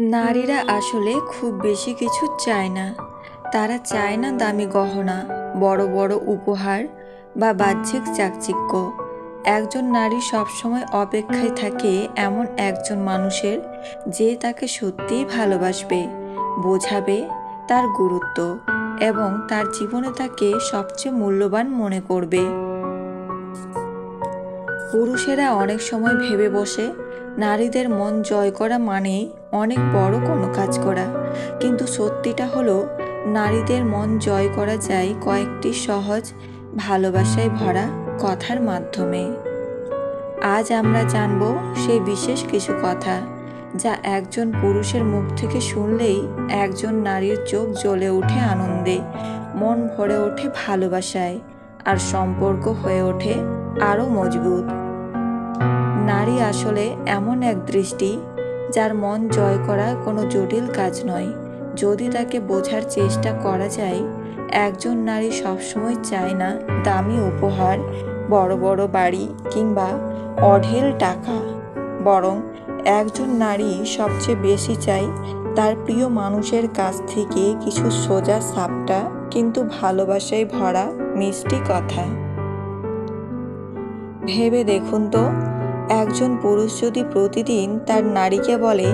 নারীরা আসলে খুব বেশি কিছু চায় না। তারা চায় না দামি গহনা, বড় বড় উপহার বা বাহ্যিক চাকচিক্য। একজন নারী সবসময় অপেক্ষায় থাকে এমন একজন মানুষের যে তাকে সত্যিই ভালোবাসবে, বোঝাবে, তার গুরুত্ব এবং তার জীবনে তাকে সবচেয়ে মূল্যবান মনে করবে। পুরুষেরা অনেক সময় ভেবে বসে, নারীদের মন জয় করা মানে অনেক বড় কোনো কাজ করা। কিন্তু সত্যিটা হলো, নারীদের মন জয় করা যায় কয়েকটি সহজ ভালোবাসায় ভরা কথার মাধ্যমে। আজ আমরা জানব সেই বিশেষ কিছু কথা, যা একজন পুরুষের মুখ থেকে শুনলেই একজন নারীর চোখ জ্বলে ওঠে আনন্দে, মন ভরে ওঠে ভালোবাসায়, আর সম্পর্ক হয়ে ওঠে আরও মজবুত। নারী আসলে এমন এক দৃষ্টি যার মন জয় করা কোনো জটিল কাজ নয়। যদি তাকে বোঝার চেষ্টা করা যায়, একজন নারী সবসময় চায় না দামি উপহার, বড় বড় বাড়ি কিংবা অঢেল টাকা। বরং একজন নারী সবচেয়ে বেশি চায় তার প্রিয় মানুষের কাছ থেকে কিছু সোজা সাপটা কিন্তু ভালোবাসায় ভরা মিষ্টি কথা। ভেবে দেখুন তো একজন পুরুষ যদি প্রতিদিন তার নারীকে বলে,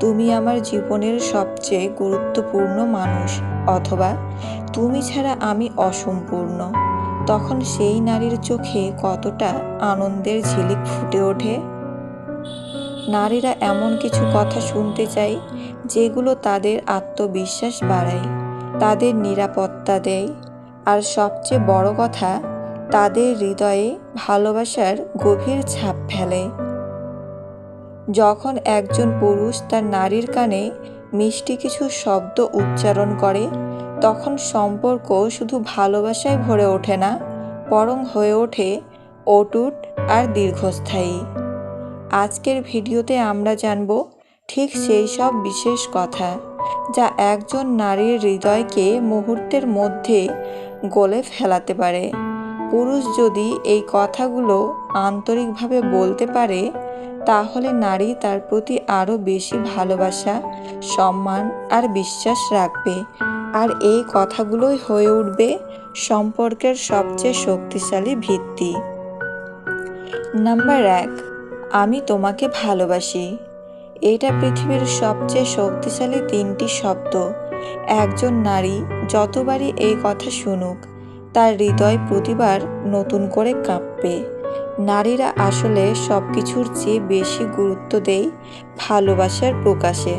তুমি আমার জীবনের সবচেয়ে গুরুত্বপূর্ণ মানুষ, অথবা, তুমি ছাড়া আমি অসম্পূর্ণ, তখন সেই নারীর চোখে কতটা আনন্দের ঝিলিক ফুটে ওঠে? নারীরা এমন কিছু কথা শুনতে চায়, যেগুলো তাদের আত্মবিশ্বাস বাড়ায়, তাদের নিরাপত্তা দেয়, আর সবচেয়ে বড় কথা তাদের হৃদয়ে ভালোবাসার গভীর ছাপ ফেলে। যখন একজন পুরুষ তার নারীর কানে মিষ্টি কিছু শব্দ উচ্চারণ করে, তখন সম্পর্ক শুধু ভালোবাসায় ভরে ওঠে না, বরং হয়ে ওঠে অটুট আর দীর্ঘস্থায়ী। আজকের ভিডিওতে আমরা জানব ঠিক সেই সব বিশেষ কথা যা একজন নারীর হৃদয়কে মুহূর্তের মধ্যে গলে ফেলাতে পারে। পুরুষ যদি এই কথাগুলো আন্তরিকভাবে বলতে পারে, তাহলে নারী তার প্রতি আরও বেশি ভালোবাসা, সম্মান আর বিশ্বাস রাখবে। আর এই কথাগুলোই হয়ে উঠবে সম্পর্কের সবচেয়ে শক্তিশালী ভিত্তি। নাম্বার এক, আমি তোমাকে ভালোবাসি। এটা পৃথিবীর সবচেয়ে শক্তিশালী তিনটি শব্দ। একজন নারী যতবারই এই কথা শুনুক তার হৃদয় প্রতিবার নতুন করে কাঁপবে। নারীরা আসলে সব কিছুর চেয়ে বেশি গুরুত্ব দেয় ভালোবাসার প্রকাশে।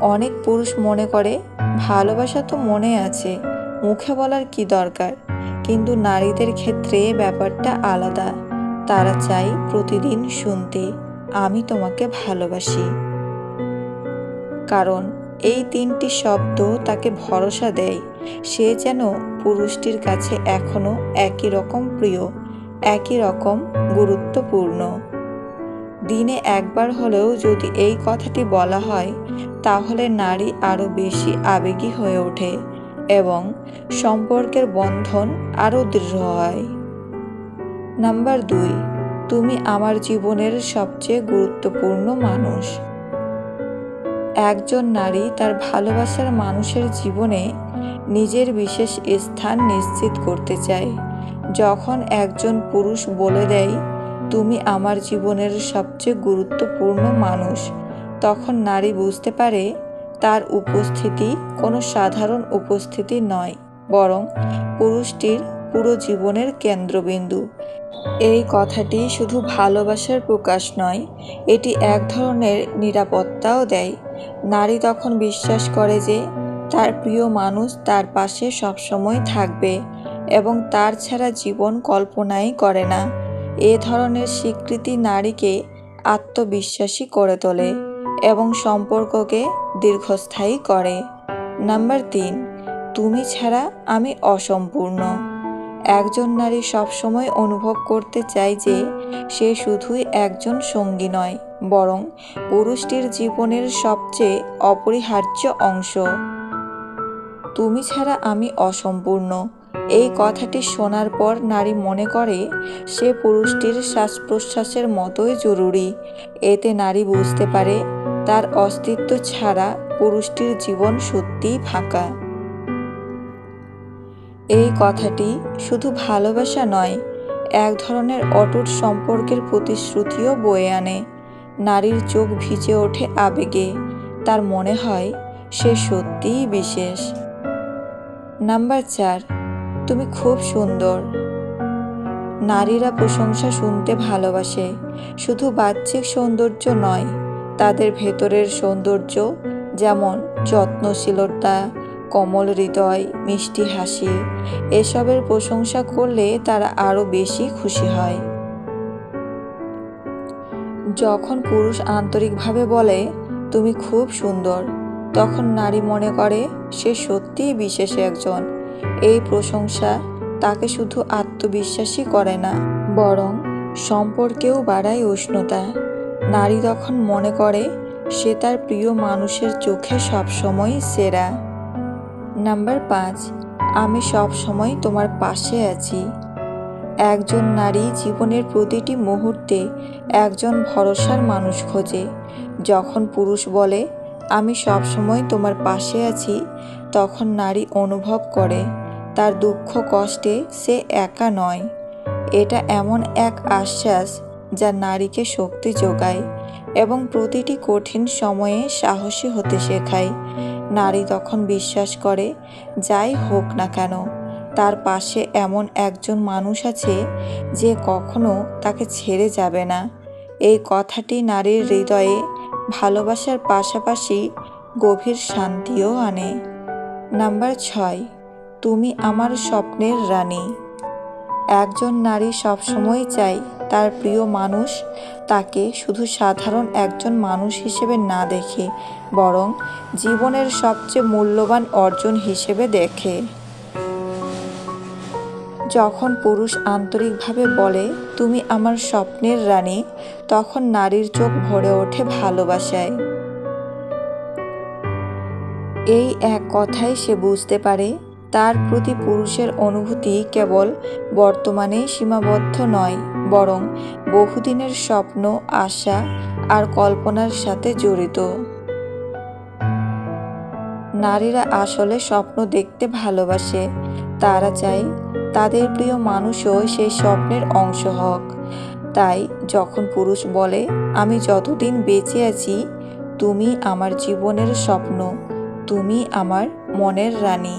অনেক পুরুষ মনে করে, ভালোবাসা তো মনে আছে, মুখে বলার কি দরকার? কিন্তু নারীদের ক্ষেত্রে ব্যাপারটা আলাদা। তারা চাই প্রতিদিন শুনতে, আমি তোমাকে ভালোবাসি। কারণ এই তিনটি শব্দ তাকে ভরসা দেয়। সে যেন পুরুষটির কাছে এখনও একই রকম প্রিয়, একই রকম গুরুত্বপূর্ণ। দিনে একবার হলেও যদি এই কথাটি বলা হয়, তাহলে নারী আরও বেশি আবেগী হয়ে ওঠে এবং সম্পর্কের বন্ধন আরও দৃঢ় হয়। নাম্বার দুই, তুমি আমার জীবনের সবচেয়ে গুরুত্বপূর্ণ মানুষ। একজন নারী তার ভালোবাসার মানুষের জীবনে নিজের বিশেষ স্থান নিশ্চিত করতে চায়। যখন একজন পুরুষ বলে দেয়, তুমি আমার জীবনের সবচেয়ে গুরুত্বপূর্ণ মানুষ, তখন নারী বুঝতে পারে তার উপস্থিতি কোনো সাধারণ উপস্থিতি নয়, বরং পুরুষটির পুরো জীবনের কেন্দ্রবিন্দু। এই কথাটি শুধু ভালোবাসার প্রকাশ নয়, এটি এক ধরনের নিরাপত্তাও দেয়। নারী তখন বিশ্বাস করে যে তার প্রিয় মানুষ তার পাশে সবসময় থাকবে এবং তার ছাড়া জীবন কল্পনাই করে না। এ ধরনের স্বীকৃতি নারীকে আত্মবিশ্বাসী করে তোলে এবং সম্পর্ককে দীর্ঘস্থায়ী করে। নাম্বার তিন, তুমি ছাড়া আমি অসম্পূর্ণ। একজন নারী সবসময় অনুভব করতে চায় যে সে শুধুই একজন সঙ্গী নয় বরং পুরুষটির জীবনের সবচেয়ে অপরিহার্য অংশ। তুমি ছাড়া আমি অসম্পূর্ণ। এই কথাটি শোনার পর নারী মনে করে, সে পুরুষটির শ্বাস প্রশ্বাসের মতোই জরুরি। এতে নারী বুঝতে পারে, তার অস্তিত্ব ছাড়া পুরুষটির জীবন সত্যিই ফাঁকা। এই কথাটি শুধু ভালোবাসা নয়, এক ধরনের অটুট সম্পর্কের প্রতিশ্রুতিও বয়ে আনে। নারীর চোখ ভিজে ওঠে আবেগে। তার মনে হয় সে সত্যিই বিশেষ। নাম্বার চার, তুমি খুব সুন্দর। নারীরা প্রশংসা শুনতে ভালোবাসে। শুধু বাহ্যিক সৌন্দর্য নয়, তাদের ভেতরের সৌন্দর্য যেমন যত্নশীলতা, কমল হৃদয়, মিষ্টি হাসি, এসবের প্রশংসা করলে তারা আরও বেশি খুশি হয়। যখন পুরুষ আন্তরিকভাবে বলে, তুমি খুব সুন্দর, তখন নারী মনে করে, সে সত্যিই বিশেষ একজন। এই প্রশংসা তাকে শুধু আত্মবিশ্বাসী করে না, বরং সম্পর্কেও বাড়ায় উষ্ণতা। নারী তখন মনে করে, সে তার প্রিয় মানুষের চোখে সবসময় সেরা। নাম্বার পাঁচ, আমি সবসময় তোমার পাশে আছি। একজন নারী জীবনের প্রতিটি মুহূর্তে একজন ভরসার মানুষ খোঁজে। যখন পুরুষ বলে, আমি সবসময় তোমার পাশে আছি, তখন নারী অনুভব করে, তার দুঃখ কষ্টে সে একা নয়। এটা এমন এক আশ্বাস যা নারীকে শক্তি যোগায় এবং প্রতিটি কঠিন সময়ে সাহসী হতে শেখায়। নারী তখন বিশ্বাস করে, যাই হোক না কেন। তার পাশে এমন একজন মানুষ আছে যে কখনো তাকে ছেড়ে যাবে না। এই কথাটি নারীর হৃদয়ে ভালোবাসার পাশাপাশি গভীর শান্তিও আনে। নাম্বার ছয়, তুমি আমার স্বপ্নের রানী। একজন নারী সবসময় চাই তার প্রিয় মানুষ তাকে শুধু সাধারণ একজন মানুষ হিসেবে না দেখে, বরং জীবনের সবচেয়ে মূল্যবান অর্জন হিসেবে দেখে। যখন পুরুষ আন্তরিকভাবে বলে, তুমি আমার স্বপ্নের রানী তখন নারীর চোখ ভরে ওঠে ভালোবাসায়। এই এক কথায় সে বুঝতে পারে, তার প্রতি পুরুষের অনুভূতি কেবল বর্তমানেই সীমাবদ্ধ নয়, বরং বহুদিনের স্বপ্ন, আশা আর কল্পনার সাথে জড়িত। নারীরা আসলে স্বপ্ন দেখতে ভালোবাসে। তারা চায় তাদের প্রিয় মানুষও সেই স্বপ্নের অংশ হোক। তাই যখন পুরুষ বলে, আমি যতদিন বেঁচে আছি, তুমি আমার জীবনের স্বপ্ন, তুমি আমার মনের রানী।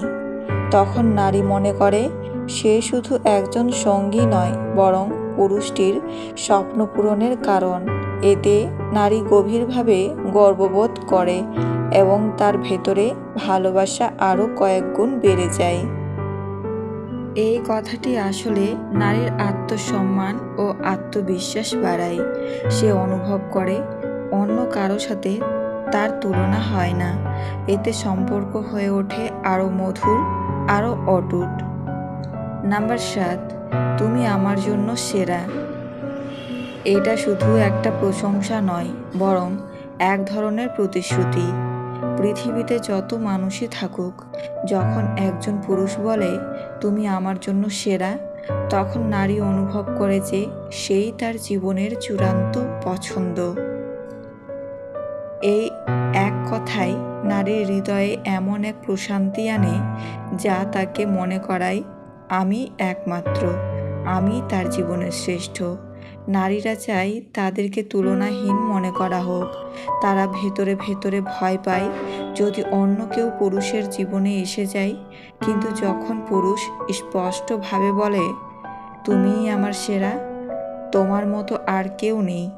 তখন নারী মনে করে, সে শুধু একজন সঙ্গী নয়, বরং পুরুষটির স্বপ্ন পূরণের কারণ। এতে নারী গভীরভাবে গর্ববোধ করে। এবং তার ভেতরে ভালোবাসা আরও কয়েক গুণ বেড়ে যায়। এই কথাটি আসলে নারীর আত্মসম্মান ও আত্মবিশ্বাস বাড়ায়। সে অনুভব করে, অন্য কারও সাথে তার তুলনা হয় না। এতে সম্পর্ক হয়ে ওঠে আরও মধুর, আরও অটুট। নাম্বার সাত, তুমি আমার জন্য সেরা। এটা শুধু একটা প্রশংসা নয়, বরং এক ধরনের প্রতিশ্রুতি। পৃথিবীতে যত মানুষই থাকুক, যখন একজন পুরুষ বলে, তুমি আমার জন্য সেরা, তখন নারী অনুভব করে যে সেই তার জীবনের চূড়ান্ত পছন্দ। এই এক কথাই নারীর হৃদয়ে এমন এক প্রশান্তি আনে, যা তাকে মনে করায়, আমি একমাত্র, আমি তার জীবনের শ্রেষ্ঠ। নারীরা চাই তাদেরকে তুলনাহীন মনে করা হোক। তারা ভেতরে ভেতরে ভয় পায়, যদি অন্য কেউ পুরুষের জীবনে এসে যায়, কিন্তু যখন পুরুষ স্পষ্টভাবে বলে, তুমিই আমার সেরা, তোমার মতো আর কেউ নেই,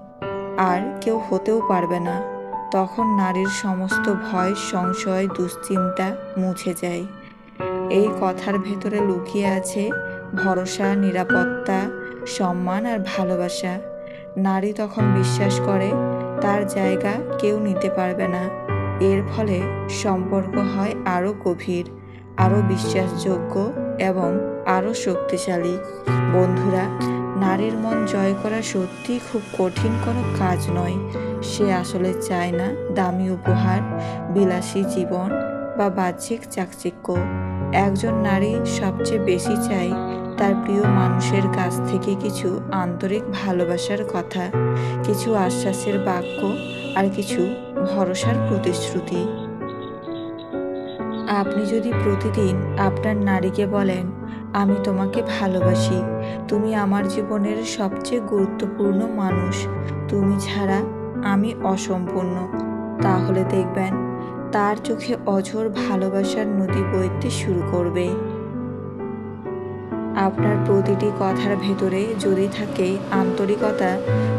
আর কেউ হতেও পারবে না, তখন নারীর সমস্ত ভয়, সংশয়, দুশ্চিন্তা মুছে যায়। এই কথার ভেতরে লুকিয়ে আছে ভরসা, নিরাপত্তা সম্মান আর ভালোবাসা। নারী তখন বিশ্বাস করে, তার জায়গা কেউ নিতে পারবে না। এর ফলে সম্পর্ক হয় আরও গভীর আরও বিশ্বাসযোগ্য এবং আরও শক্তিশালী। বন্ধুরা, নারীর মন জয় করা সত্যি খুব কঠিন কোনো কাজ নয়। সে আসলে চায় না দামি উপহার, বিলাসী জীবন বা বাহ্যিক চাকচিক্য। একজন নারী সবচেয়ে বেশি চায় তার প্রিয় মানুষের কাছ থেকে কিছু আন্তরিক ভালোবাসার কথা, কিছু আশ্বাসের বাক্য আর কিছু ভরসার প্রতিশ্রুতি। আপনি যদি প্রতিদিন আপনার নারীকে বলেন, আমি তোমাকে ভালোবাসি, তুমি আমার জীবনের সবচেয়ে গুরুত্বপূর্ণ মানুষ, তুমি ছাড়া আমি অসম্পূর্ণ, তাহলে দেখবেন তার চোখে অঝোর ভালোবাসার নদী বইতে শুরু করবে। আপনার প্রতিটি কথার ভেতরে যদি থাকে আন্তরিকতা,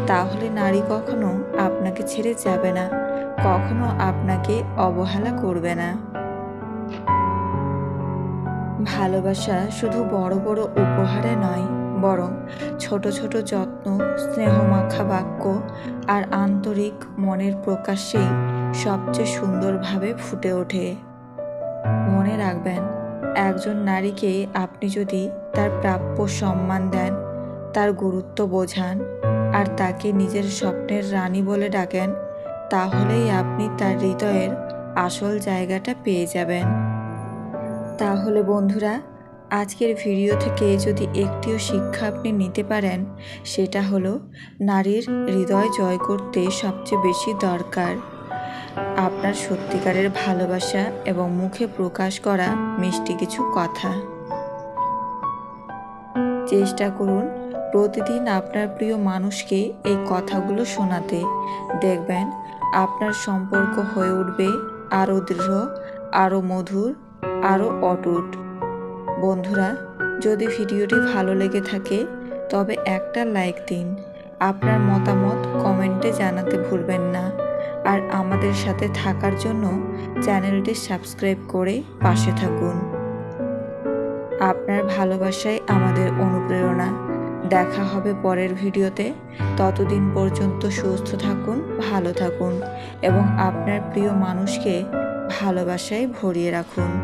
তাহলে নারী কখনো আপনাকে ছেড়ে যাবে না, কখনো আপনাকে অবহেলা করবে না। ভালোবাসা শুধু বড় বড় উপহারে নয়, বরং ছোট ছোট যত্ন, স্নেহমাখা বাক্য আর আন্তরিক মনের প্রকাশেই সবচেয়ে সুন্দরভাবে ফুটে ওঠে। মনে রাখবেন একজন নারীকে আপনি যদি তার প্রাপ্য সম্মান দেন, তার গুরুত্ব বোঝান, আর তাকে নিজের স্বপ্নের রানী বলে ডাকেন, তাহলেই আপনি তার হৃদয়ের আসল জায়গাটা পেয়ে যাবেন। তাহলে বন্ধুরা, আজকের ভিডিও থেকে যদি একটিও শিক্ষা আপনি নিতে পারেন, সেটা হলো, নারীর হৃদয় জয় করতে সবচেয়ে বেশি দরকার। আপনার সত্যিকারের ভালোবাসা এবং মুখে প্রকাশ করা মিষ্টি কিছু কথা। চেষ্টা করুন প্রতিদিন আপনার প্রিয় মানুষকে এই কথাগুলো শোনাতে। দেখবেন আপনার সম্পর্ক হয়ে উঠবে আরও দৃঢ়, আরও মধুর, আরও অটুট। বন্ধুরা, যদি ভিডিওটি ভালো লেগে থাকে, তবে একটা লাইক দিন। আপনার মতামত কমেন্টে জানাতে ভুলবেন না। আর আমাদের সাথে থাকার জন্য চ্যানেলটি সাবস্ক্রাইব করে পাশে থাকুন। আপনার ভালোবাসাই আমাদের অনুপ্রেরণা। দেখা হবে পরের ভিডিওতে। ততদিন পর্যন্ত সুস্থ থাকুন, ভালো থাকুন এবং আপনার প্রিয় মানুষকে ভালোবাসায় ভরিয়ে রাখুন।